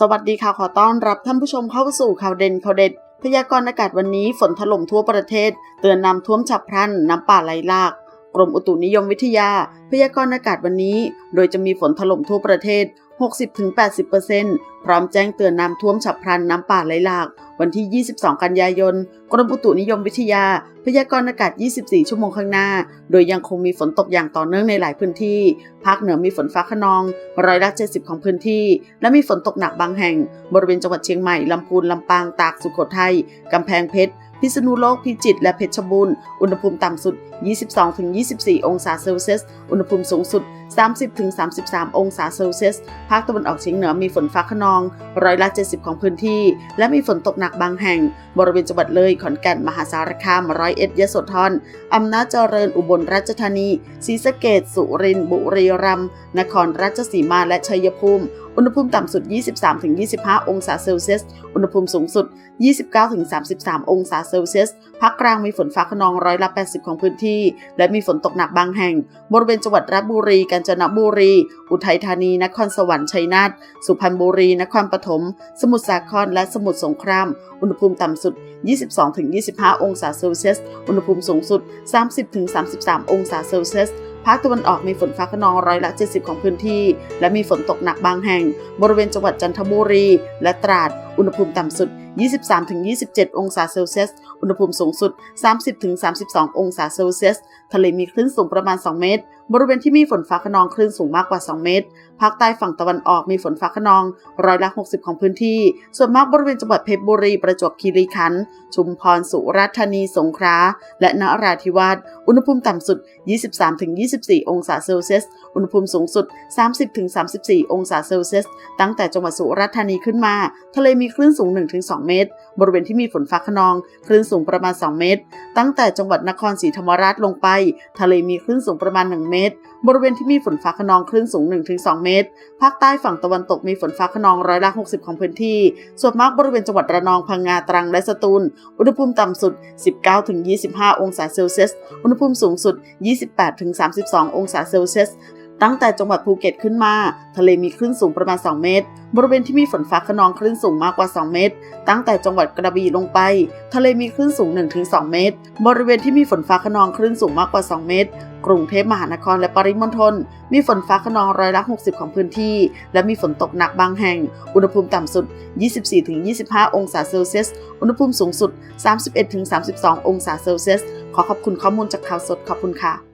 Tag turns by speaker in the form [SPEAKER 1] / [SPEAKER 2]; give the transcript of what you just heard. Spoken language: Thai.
[SPEAKER 1] สวัสดีค่ะ ขอต้อนรับท่านผู้ชมเข้าสู่ข่าวเด่นข่าวเด็ด พยากรณ์อากาศวันนี้ฝนถล่มทั่วประเทศ เตือนน้ำท่วมฉับพลัน น้ำป่าไหลหลาก กรมอุตุนิยมวิทยา พยากรณ์อากาศวันนี้ โดยจะมีฝนถล่มทั่วประเทศ 60-80%พร้อมแจ้งเตือนน้ำท่วมฉับพลันน้ำป่าไหลหลาก วันที่ 22 กันยายน กรมอุตุนิยมวิทยา พยากรณ์อากาศ 24 ชั่วโมงข้างหน้า โดยยังคงมีฝนตกอย่างต่อเนื่องในหลายพื้นที่ ภาคเหนือมีฝนฟ้าขนองร้อยละ 70 ของพื้นที่ และมีฝนตกหนักบางแห่ง บริเวณจังหวัดเชียงใหม่ ลำพูน ลำปาง ตาก สุโขทัย กำแพงเพชร พิษณุโลก พิจิตร และเพชรบูรณ์ อุณหภูมิต่ำสุด 22-24 องศาเซลเซียส อุณหภูมิสูงสุด 30-33 องศาเซลเซียส ภาคตะวันออกเฉียงเหนือมีฝนฟ้าขนองร้อยละ 70 ของพื้นที่ และมีฝนตกหนักบางแห่ง บริเวณจังหวัดเลย ขอนแก่น มหาสารคาม ร้อยเอ็ดยโสธรอำนาจเจริญอุบลราชธานีศรีสะเกดสุรินทร์บุรีรัมย์นครราชสีมาและชัยภูมิ อุณหภูมิต่ำสุด 23-25 องศาเซลเซียส อุณหภูมิสูงสุด 29-33 องศาเซลเซียส ภาคกลางมีฝนฟ้าขนองร้อยละ 80 ของพื้นที่ และมีฝนตกหนักบางแห่ง บริเวณจังหวัดราชบุรี กาญจนบุรี อุทัยธานี นครสวรรค์ชัยนาท สุพรรณบุรี นครปฐม สมุทรสาคร และสมุทรสงคราม อุณหภูมิต่ำสุด 22-25 องศาเซลเซียส อุณหภูมิสูงสุด 30-33 องศาเซลเซียส ภาคตะวันออกมีฝนฟ้าขนองร้อยละ 70 ของพื้นที่ และมีฝนตกหนักบางแห่ง บริเวณจังหวัดจันทบุรี และตราด อุณหภูมิต่ำสุด 23-27 องศาเซลเซียส อุณหภูมิสูงสุด 30-32 องศาเซลเซียส ทะเลมีคลื่นสูงประมาณ 2 เมตร บริเวณที่มีฝนฟ้าขนองคลื่นสูงมากกว่า 2 เมตร ภาคใต้ฝั่งตะวันออกมีฝนฟ้าขนองร้อยละ 60 ของพื้นที่ ส่วนมากบริเวณจังหวัดเพชรบุรี ประจวบคีรีขันธ์ ชุมพร สุราษฎร์ธานี สงขลา และนราธิวาส อุณหภูมิต่ำสุด 23-24 องศาเซลเซียส อุณหภูมิสูงสุด 30-34 องศาเซลเซียส ตั้งแต่จังหวัดสุราษฎร์ธานีขึ้นมา ทะเลมีคลื่นสูง 1-2 เมตร บริเวณที่มีฝนฟ้าขนอง คลื่นสูงประมาณ 2 เมตร ตั้งแต่จังหวัดนครศรีธรรมราชลงไป ทะเลมีคลื่นสูงประมาณ 1 เมตร บริเวณที่มีฝนฟ้าขนองคลื่นสูง 1-2 เมตร ภาคใต้ฝั่งตะวันตกมีฝนฟ้าขนองร้อยละ 60 ของพื้นที่ ส่วนมากบริเวณจังหวัดระนองพังงาตรังและสตูล อุณหภูมิต่ำสุด 19-25 องศาเซลเซียส อุณหภูมิสูงสุด 28-32 องศาเซลเซียส ตั้งแต่จังหวัดภูเก็ตขึ้นมา ทะเลมีคลื่นสูงประมาณ 2 เมตร บริเวณที่มีฝนฟ้าขนองคลื่นสูงมากกว่า 2 เมตร ตั้งแต่จังหวัดกระบี่ลงไป ทะเลมีคลื่นสูง 1-2 เมตร บริเวณที่มีฝนฟ้าขนองคลื่นสูงมากกว่า 2 เมตร กรุงเทพมหานครและปริมณฑลมีฝนฟ้าขนองร้อยละ 60 ของพื้นที่ และมีฝนตกหนักบางแห่ง อุณหภูมิต่ำสุด 24-25 องศาเซลเซียส อุณหภูมิสูงสุด 31-32 องศาเซลเซียส ขอขอบคุณข้อมูลจากข่าวสดขอบคุณค่ะ